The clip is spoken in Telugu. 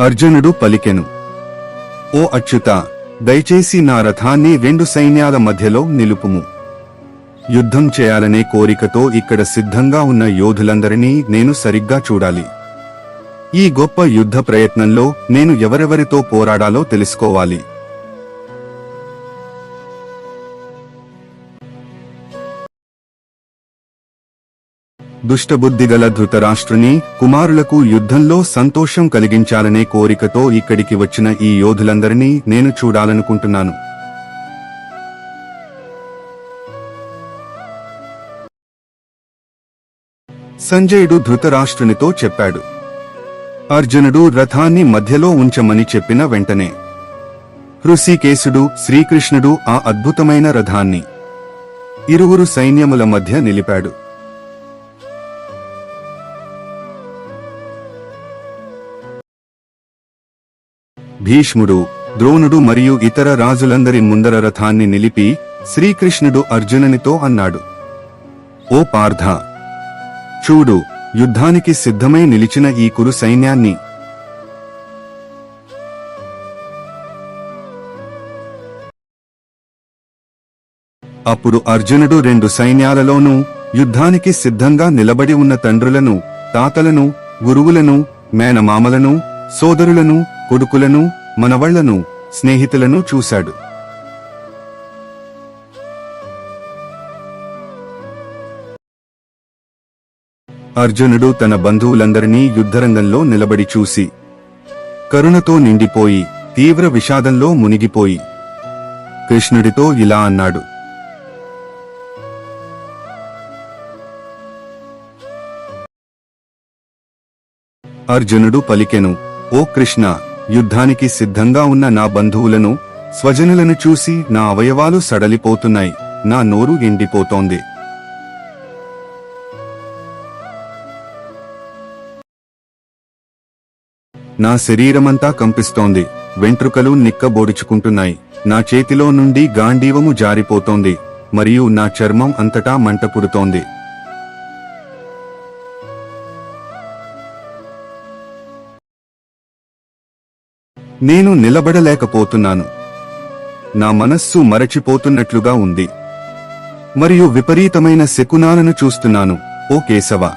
అర్జునుడు పలికెను. ఓ అచ్యుత దయచేసి నా రథాన్ని రెండు సైన్యాల మధ్యలో నిలుపుము. యుద్ధం చేయాలనే కోరికతో ఇక్కడ సిద్ధంగా ఉన్న యోధులందరినీ నేను సరిగ్గా చూడాలి. ఈ గొప్ప యుద్ధ ప్రయత్నంలో నేను ఎవరెవరితో పోరాడాలో తెలుసుకోవాలి. దుష్టబుద్ధిగల ధృతరాష్ట్రుని కుమారులకు యుద్ధంలో సంతోషం కలిగించాలనే కోరికతో ఇక్కడికి వచ్చిన ఈ యోధులందరినీ నేను చూడాలనుకుంటున్నాను. సంజయుడు ధృతరాష్ట్రునితో చెప్పాడు. అర్జునుడు రథాన్ని మధ్యలో ఉంచమని చెప్పిన వెంటనే ఋషికేశుడు శ్రీకృష్ణుడు ఆ అద్భుతమైన రథాన్ని ఇరువురు సైన్యముల మధ్య నిలిపాడు. భీష్ముడు ద్రోణుడు మరియు ఇతర రాజులందరి ముందర రథాన్ని నిలిపి శ్రీకృష్ణుడు అర్జునునితో అన్నాడు. ఓ పార్థ! చూడు యుద్ధానికి సిద్ధమై నిలిచిన ఈ కురు సైన్యాన్ని. అప్పుడు అర్జునుడు రెండు సైన్యాలలోనూ యుద్ధానికి సిద్ధంగా నిలబడి ఉన్న తండ్రులను తాతలను గురువులను మేనమామలను సోదరులను కొడుకులను మనవళ్ళను స్నేహితులను చూశాడు. అర్జునుడు తన బంధువులందరినీ యుద్ధరంగంలో నిలబడి చూసి కరుణతో నిండిపోయి తీవ్ర విషాదంలో మునిగిపోయి కృష్ణుడితో ఇలా అన్నాడు. అర్జునుడు పలికెను ఓ కృష్ణ యుద్ధానికి సిద్ధంగా ఉన్న నా బంధువులను స్వజనులను చూసి నా అవయవాలు సడలిపోతున్నాయి. నా నోరు ఎండిపోతోంది. నా శరీరమంతా కంపిస్తోంది. వెంట్రుకలు నిక్కబోడుచుకుంటున్నాయి. నా చేతిలో నుండి గాంధీవము జారిపోతోంది. మరియు నా చర్మం అంతటా మంట పుడుతోంది నేను నిలబడలేకపోతున్నాను. నా మనస్సు మరచిపోతున్నట్లుగా ఉంది. మరియు విపరీతమైన శకునాలను చూస్తున్నాను ఓ కేశవ!